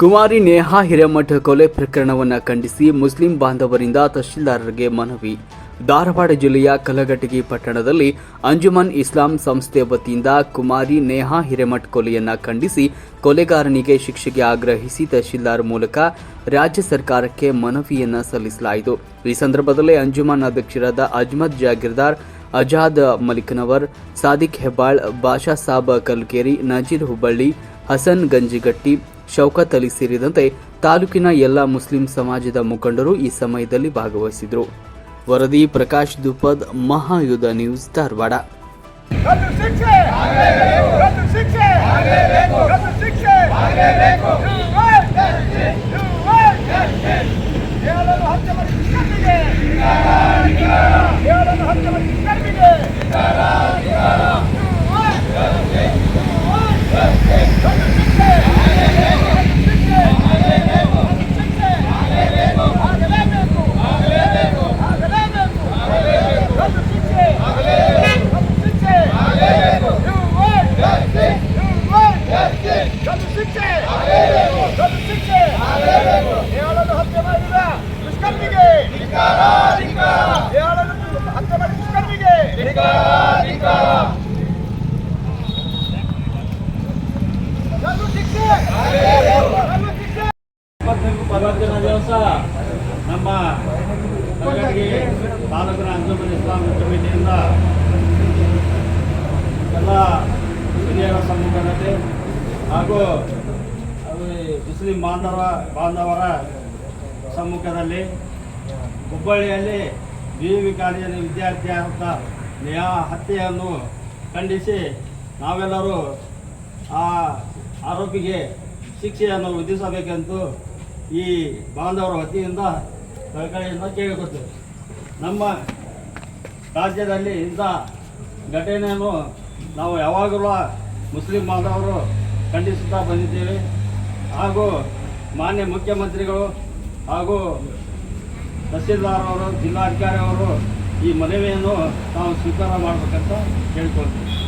ಕುಮಾರಿ ನೇಹಾ ಹಿರೇಮಠ ಕೊಲೆ ಪ್ರಕರಣವನ್ನು ಖಂಡಿಸಿ ಮುಸ್ಲಿಂ ಬಾಂಧವರಿಂದ ತಹಶೀಲ್ದಾರರಿಗೆ ಮನವಿ. ಧಾರವಾಡ ಜಿಲ್ಲೆಯ ಕಲಘಟಗಿ ಪಟ್ಟಣದಲ್ಲಿ ಅಂಜುಮನ್ ಇಸ್ಲಾಂ ಸಂಸ್ಥೆ ವತಿಯಿಂದ ಕುಮಾರಿ ನೇಹಾ ಹಿರೇಮಠ್ ಕೊಲೆಯನ್ನು ಖಂಡಿಸಿ ಕೊಲೆಗಾರನಿಗೆ ಶಿಕ್ಷೆಗೆ ಆಗ್ರಹಿಸಿ ತಹಶೀಲ್ದಾರ್ ಮೂಲಕ ರಾಜ್ಯ ಸರ್ಕಾರಕ್ಕೆ ಮನವಿಯನ್ನು ಸಲ್ಲಿಸಲಾಯಿತು. ಈ ಸಂದರ್ಭದಲ್ಲಿ ಅಂಜುಮನ್ ಅಧ್ಯಕ್ಷರಾದ ಅಜ್ಮದ್ ಜಾಗೀರ್ದಾರ್, ಅಜಾದ್ ಮಲಿಕ್ನವರ್, ಸಾದಿಕ್ ಹೆಬ್ಬಾಳ್, ಬಾಷಾ ಸಾಬ್ ಕಲ್ಕೇರಿ, ನಜೀರ್ ಹುಬ್ಬಳ್ಳಿ, ಹಸನ್ ಗಂಜಿಗಟ್ಟಿ ಶೌಕತ್ ಅಲಿ ಸೇರಿದಂತೆ ತಾಲೂಕಿನ ಎಲ್ಲ ಮುಸ್ಲಿಂ ಸಮಾಜದ ಮುಖಂಡರು ಈ ಸಮಯದಲ್ಲಿ ಭಾಗವಹಿಸಿದರು. ವರದಿ ಪ್ರಕಾಶ್ ದುಪದ್, ಮಹಾಯುಧ ನ್ಯೂಸ್ ಧಾರವಾಡ ಗಲ್ಲು ಶಿಕ್ಷೆ ಗಲ್ಲು ಶಿಕ್ಷೆ ಹೇಳಲು ಹತ್ಯೆ ಮಾಡಿ ದುಷ್ಕರ್ಮಿಗೆ ಹೇಳಲು ಹತ್ಯೆ ಮಾಡಿ ದುಷ್ಕರ್ಮಿಗೆ ಗಲ್ಲು ಶಿಕ್ಷೆ ಆಗಲೇಬೇಕು ಆಗಲೇಬೇಕು ಗಲ್ಲು ಶಿಕ್ಷೆ ಗಲ್ಲು ಶಿಕ್ಷೆ ಗಲ್ಲು ಶಿಕ್ಷೆ ಗಲ್ಲು ಶಿಕ್ಷೆ ಹೇಳಲು ಹತ್ಯೆ ಮಾಡಿದ ದುಷ್ಕರ್ಮಿಗೆ? ಹೇಳಲು ಹತ್ಯೆ ಮಾಡಿದ ದುಷ್ಕರ್ಮಿಗೆ? ಇಪ್ಪತ್ತೆಂಟು ಪದರ್ಶನ ದಿವಸ ನಮ್ಮ ತಾಲೂಕಿನ ಅಂಜುಮನ್ ಇಸ್ಲಾಂ ಕಮಿಟಿಯಿಂದ ಎಲ್ಲ ಹಿರಿಯರ ಸಮ್ಮುಖದಲ್ಲಿ ಮುಸ್ಲಿಂ ಬಾಂಧವ, ಬಾಂಧವರ ಸಮ್ಮುಖದಲ್ಲಿ ಹುಬ್ಬಳ್ಳಿಯಲ್ಲಿ ಬಿ ವಿ ಕಾಲೇಜಿನ ವಿದ್ಯಾರ್ಥಿಯಾದ ನೇಹಾ ಹತ್ಯೆಯನ್ನು ಖಂಡಿಸಿ ನಾವೆಲ್ಲರೂ ಆ ಆರೋಪಿಗೆ ಶಿಕ್ಷೆಯನ್ನು ವಿಧಿಸಬೇಕೆಂದು ಈ ಬಾಂಧವರ ವತಿಯಿಂದ ಕಳಕಳಿಯಿಂದ ಕೇಳಿಕೊಳ್ತೇವೆ. ನಮ್ಮ ರಾಜ್ಯದಲ್ಲಿ ಇಂಥ ಘಟನೆಯನ್ನು ನಾವು ಯಾವಾಗಲೂ ಮುಸ್ಲಿಂ ಬಾಂಧವರು ಖಂಡಿಸುತ್ತಾ ಬಂದಿದ್ದೇವೆ. ಹಾಗೂ ಮಾನ್ಯ ಮುಖ್ಯಮಂತ್ರಿಗಳು ಹಾಗೂ ತಹಸೀಲ್ದಾರ್ ಅವರು, ಜಿಲ್ಲಾಧಿಕಾರಿ ಅವರು ಈ ಮನವಿಯನ್ನು ನಾವು ಸ್ವೀಕಾರ ಮಾಡಬೇಕಂತ ಕೇಳಿಕೊಳ್ತೀವಿ.